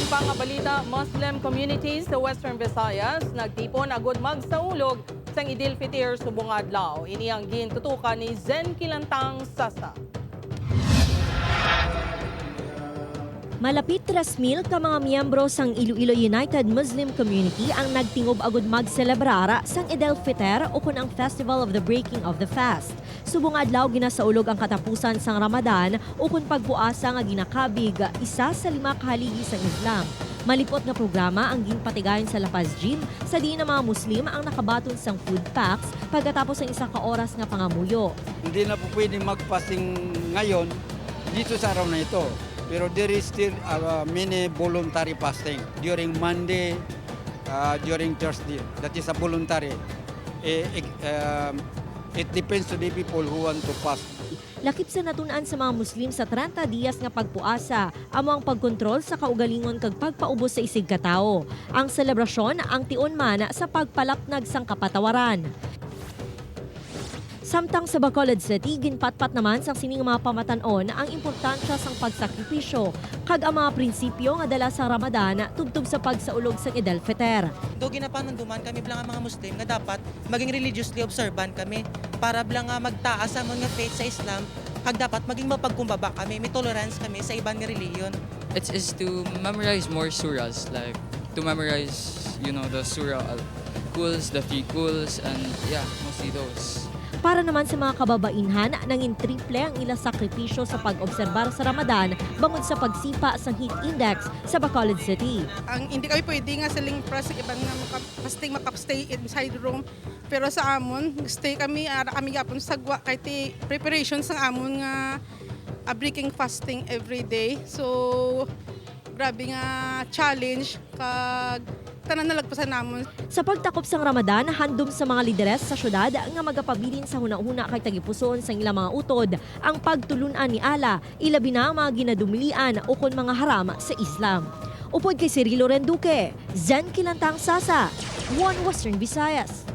Uban pa nga balita, Muslim communities sa Western Visayas nagtipon agud magsaulog sang Idil Fitir subong adlaw. Ini ang gintutukan ni Zen Kilantang Sasa. Malapit 3,000 ka mga miyembro sang Iloilo United Muslim Community ang nagtingob agud magselebrar sang Eid al-Fitr o kun ang Festival of the Breaking of the Fast. Subong adlaw ginasaulog ang katapusan sang Ramadan o kun pagpuasa nga ginakabig isa sa lima kahaligi sang Islam. Malipot nga programa ang ginpatigayon sa Lapaz Gym sa di na mga Muslim ang nakabaton sang food packs pagkatapos ng isa ka oras nga pangamuyo. Hindi na po pwede magpasing ngayon dito sa araw na ito. Pero there is still uh, many voluntary fasting during Monday, uh, during Thursday. That is a voluntary. Eh, eh, um, it depends to the people who want to fast. Lakip sa natunan sa mga Muslim sa 30 diyas nga pagpuasa, amo ang pagkontrol sa kaugalingon kag pagpaubos sa isig katao. Ang selebrasyon ang tion sa pagpalapnag sang kapatawaran. Samtang sa Bacolod City, ginpatpat naman sang sining mga pamatanon ang importansya sang pagsakripisyo kag ang mga prinsipyo nga dala sa Ramadan tubtob sa pagsaulog sang Eid al-Fitr. Do ginapanunduman kami bilang mga Muslim nga dapat maging religiously observant kami para bilang nga magtaas ang mga faith sa Islam kag dapat maging mapagkumbaba kami, may tolerance kami sa ibang nga reliyon. It's is to memorize more surahs, like to memorize, you know, the surah al kuls, the three kuls, and yeah, mostly those. Para naman sa mga kababainhan, nangin triple ang ilang sakripisyo sa pag-obserbar sa Ramadan bangod sa pagsipa sa heat index sa Bacolod City. ang hindi kami pwede nga siling press ibang nga makapasting makapstay inside room pero sa amon stay kami ara kami gapon sagwa kay ti preparation sa amon nga a breaking fasting every day so grabe nga challenge kag tanan nalagpasan namon Sa pagtakop sang Ramadan, handom sa mga lideres sa syudad nga magapabilin sa huna-huna kay tagipuson sa ilang mga utod ang pagtulunan ni Allah, ilabi na mga ginadumilian o kon mga haram sa Islam. Upod kay Cirilo Renduque, Zen Kilantang Sasa, One Western Visayas.